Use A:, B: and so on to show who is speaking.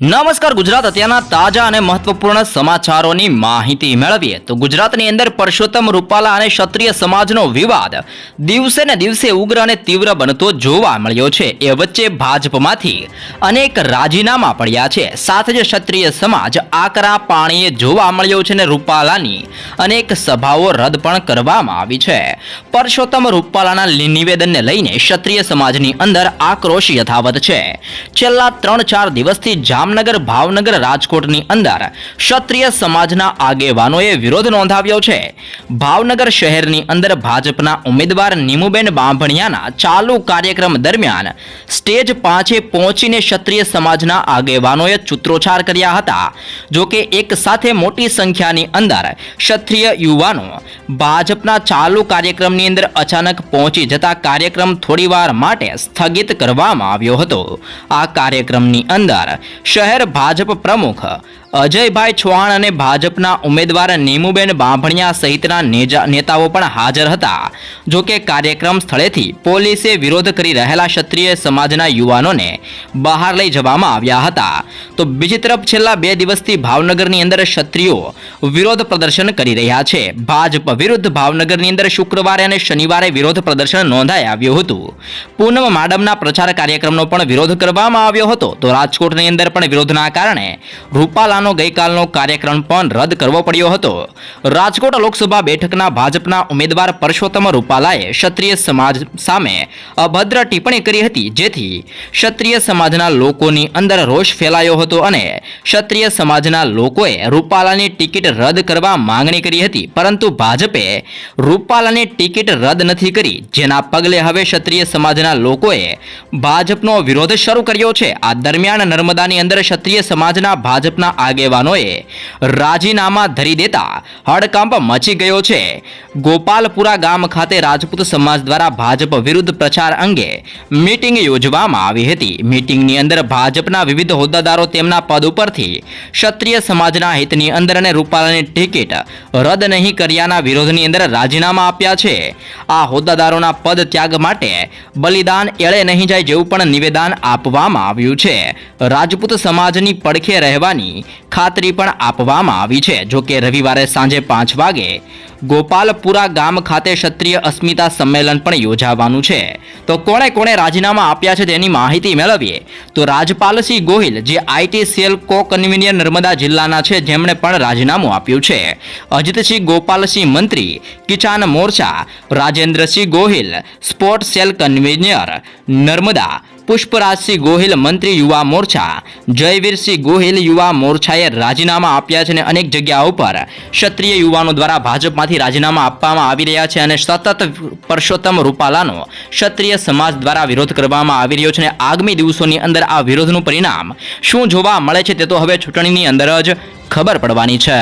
A: નમસ્કાર, ગુજરાત અત્યારના તાજા અને મહત્વપૂર્ણ સમાચારોની માહિતી મેળવીએ. તો ગુજરાતની અંદર પરસોત્તમ રૂપાલા અને ક્ષત્રિય સમાજનો વિવાદ દિવસે ને દિવસે ઉગ્ર અને તીવ્ર બનતો જોવા મળ્યો છે. એ વચ્ચે ભાજપમાંથી અનેક રાજીનામા પડ્યા છે. સાથે જ ક્ષત્રિય સમાજ આકરા પાણીએ જોવા મળ્યો છે ને રૂપાલાની અનેક સભાઓ રદ પણ કરવામાં આવી છે. પરસોત્તમ રૂપાલાના નિવેદનને લઈને ક્ષત્રિય સમાજની અંદર આક્રોશ યથાવત છે. છેલ્લા ત્રણ ચાર દિવસથી જામનગર, ભાવનગર, રાજકોટની અંદર ક્ષત્રિય સમાજના આગેવાનોએ વિરોધ નોંધાવ્યો છે. ભાવનગર શહેરની અંદર ભાજપના ઉમેદવાર નીમુબેન બાંભણિયાના ચાલુ કાર્યક્રમ દરમિયાન સ્ટેજ પાંચે પહોંચીને ક્ષત્રિય સમાજના આગેવાનોએ સૂત્રોચ્ચાર કર્યા હતા. જોકે એક સાથે મોટી સંખ્યાની અંદર ક્ષત્રિય યુવાનો ભાજપના ચાલુ કાર્યક્રમની અંદર અચાનક પહોંચી જતા કાર્યક્રમ થોડીવાર માટે સ્થગિત કરવામાં આવ્યો હતો. આ કાર્યક્રમની અંદર શહેર ભાજપ પ્રમુખ અજયભાઈ ચૌહાણ અને ભાજપના ઉમેદવાર નીમુબેન બાંભણિયા સહિતના નેતાઓ પણ હાજર હતા. જો કે કાર્યક્રમ સ્થળેથી પોલીસે વિરોધ કરી રહેલા ક્ષત્રિય સમાજના યુવાનોને બહાર લઈ જવામાં આવ્યા હતા. તો બીજી તરફ છેલ્લા બે દિવસથી ભાવનગરની અંદર ક્ષત્રિયો વિરોધ પ્રદર્શન કરી રહ્યા છે. ભાજપ વિરુદ્ધ ભાવનગરની અંદર શુક્રવારે અને શનિવારે વિરોધ પ્રદર્શન નોંધાઈ આવ્યું હતું. પૂનમ માડમના પ્રચાર કાર્યક્રમનો પણ વિરોધ કરવામાં આવ્યો હતો. તો રાજકોટની અંદર પણ વિરોધના કારણે રૂપાલાનો ગઈકાલનો કાર્યક્રમ પણ રદ કરવો પડ્યો હતો. રાજકોટ લોકસભા બેઠકના ભાજપના ઉમેદવાર પરસોત્તમ રૂપાલાએ ક્ષત્રિય સમાજ સામે અભદ્ર ટિપ્પણી કરી હતી, જેથી ક્ષત્રિય સમાજના લોકોની અંદર રોષ ફેલાયો હતો અને ક્ષત્રિય સમાજના લોકોએ રૂપાલાની ટિકિટ રદ કરવા માંગણી કરી હતી. પરંતુ ભાજપે રૂપાલાની ટિકિટ રદ નથી કરી. જેના પગલે હવે ક્ષત્રિય સમાજના લોકોએ ભાજપનો વિરોધ શરૂ કર્યો છે. આ દરમિયાન નર્મદાની અંદર ક્ષત્રિય સમાજના ભાજપના આગેવાનોએ રાજીનામા ધરી દેતા હડકંપ મચી ગયો છે. ગોપાલપુરા ગામ ખાતે રાજપૂત સમાજ દ્વારા ભાજપ વિરુદ્ધ પ્રચાર અંગે મીટિંગ યોજવામાં આવી હતી. મીટિંગની અંદર ભાજપના વિવિધ હોદ્દેદારો તેમના પદ ઉપરથી ક્ષત્રિય સમાજના હિતની અંદર અને રૂપાલાની ટિકિટ રદ નહીં કર્યાના વિરોધની અંદર રાજીનામા આપ્યા છે. આ હોદ્દાદારોના પદ ત્યાગ માટે બલિદાન એળે નહીં જાય જેવું પણ નિવેદન આપવામાં આવ્યું છે. રાજપૂત સમાજની પડખે રહેવાની ખાતરી પણ આપવામાં આવી છે. જો કે રવિવારે સાંજે પાંચ વાગે ગોપાલપુરા ગામ ખાતે ક્ષત્રિય અસ્મિતા સંમેલન પણ યોજાવાનું છે. તો કોણે કોણે રાજીનામા આપ્યા છે તેની માહિતી મેળવીએ. તો રાજપાલસિંહ ગોહિલ, જે IT cell co convener Narmada જિલ્લાના છે, જેમણે પણ રાજીનામું આપ્યું છે. અજીતસિંહ ગોપાલસિંહ મંત્રી, Kisan Morcha Rajendrasinh Gohil sport cell convener Narmada Pushparajsinh Gohil મંત્રી યુવા મોરચા, જયવીરસિંહ ગોહિલ યુવા મોરચાએ રાજીનામા આપ્યા છે અને અનેક જગ્યાઓ પર ક્ષત્રિય યુવાનો દ્વારા ભાજપમાંથી રાજીનામા આપવામાં આવી રહ્યા છે અને સતત પરસોત્તમ રૂપાલાનો ક્ષત્રિય સમાજ દ્વારા વિરોધ કરવામાં આવી રહ્યો છે અને આગામી દિવસોની અંદર આ વિરોધનું પરિણામ શું જોવા મળે છે તે તો હવે ચૂંટણીની અંદર જ ખબર પડવાની છે.